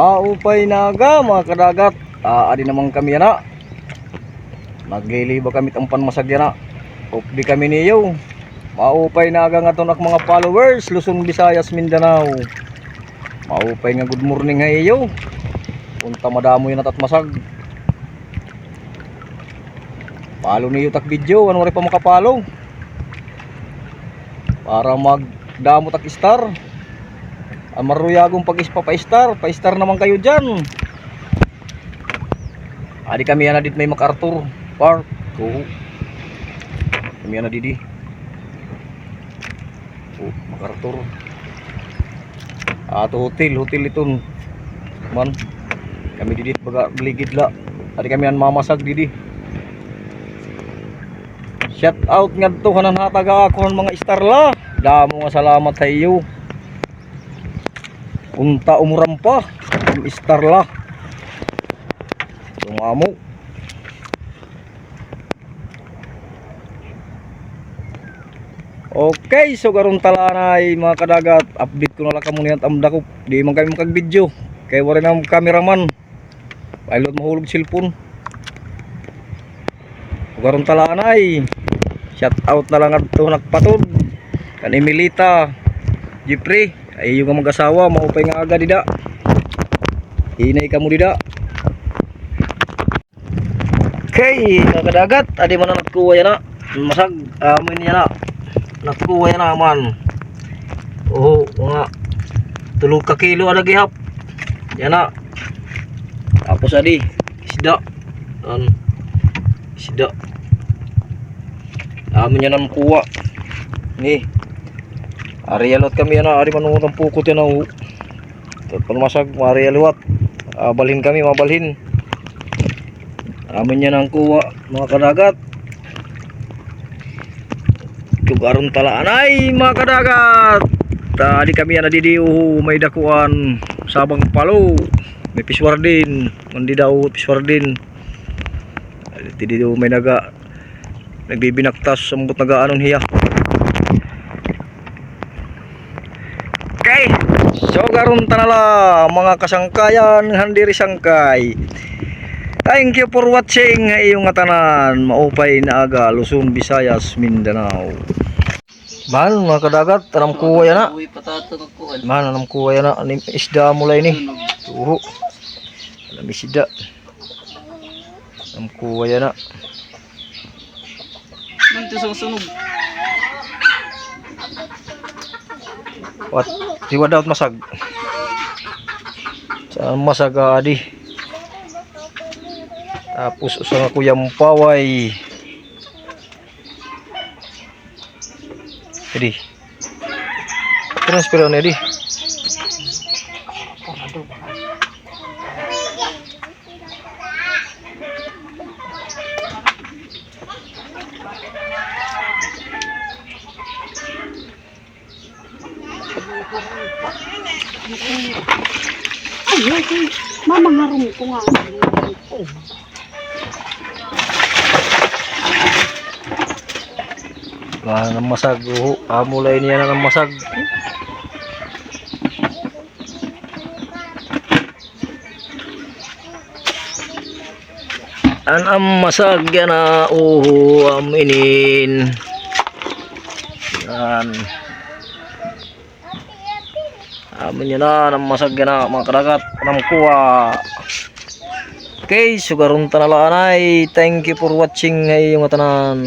Maupay naga mga kadagat. Adi naman kami yana. Nagliliba kami ang panmasag yana. Updi kami niyo. Maupay naga nga tonak mga followers Luzon, Visayas, Mindanao. Maupay nga good morning nga iyo. Punta madamo yun at masag. Palo niyo tak video, ano rin pa makapalo. Para magdamo tak star. Ang maruyagong pag ispa pa star, pa star naman kayo dyan. Adi kami yan na dit may MacArthur Park. Oo. Kami yan na didi. Oh, MacArthur. Ato hotel, hotel ito. Man. Kami didi baga beligid la. Adi kami yan mamasag didi. Shout out nga to kanan hatag ako ng mga star la. Damo nga salamat sa iyo. Unta umuram pa. Ang star la. Tumamo. Okay, so karon talanay mga kadagat, update ko na lang kamo niyan tamda ko. Di man kami makag-video. Kay wala na cameraman. Pilot mahulog cellphone. So karon talanay. Shout out na lang adto nagpatod. Kan Emilita, Jeffrey, ay yung mag-asawa, maupay nga aga dida. Hinay ka mo dida. Okay, mga kadagat, adi man na nagkuha yan na. Masag, amin yan na. Nagkuha yan naman. Oo, mga tulog ka kilo ada gihap. Yan na. Tapos adi, isda. An, isda. Amin yan ang kuha. Ni. Ari alot kami yan na, ari manunod ang pukot yan oh. Pagmasag, ari alot. Ah, balhin kami, mabalhin. Amin yan ang kuha, mga kadagat. Tugaron talaan ay mga kadagat. Tadi kami yan nadidiyo, may dakuan, sabang palo. May piswar din, mandi daw piswar din. Tidi daw may naga nagbibinaktas sa mga nagaanon hiya. Okay. So karon tanala mga kasangkayan handiri sangkay. Thank you for watching iyong tanan maupay na aga Luzon, Visayas, Mindanao. Man mga kadagat tanam kuha yan na. Uy, patato ng kuwan. Man anam kuha yan na Anim isda mulay ni. Tuho. Alam isda. Anam kuha yan na. Nanti sunog. What? Siwa daw masag. Sa masag ah, adi. Tapos usa nga kuya paway. Edi. Transpiro na edi. Ay, ay, ay. Mamangarong ko nga. Wala nang masag. Uho. Amulay niya na ng masag. An am masag yan na uho aminin. Yan. Yan na ng masag yan na mga kadagat. Nam kuha. Okay, sugarong tanalaan ay thank you for watching ngayong tanan.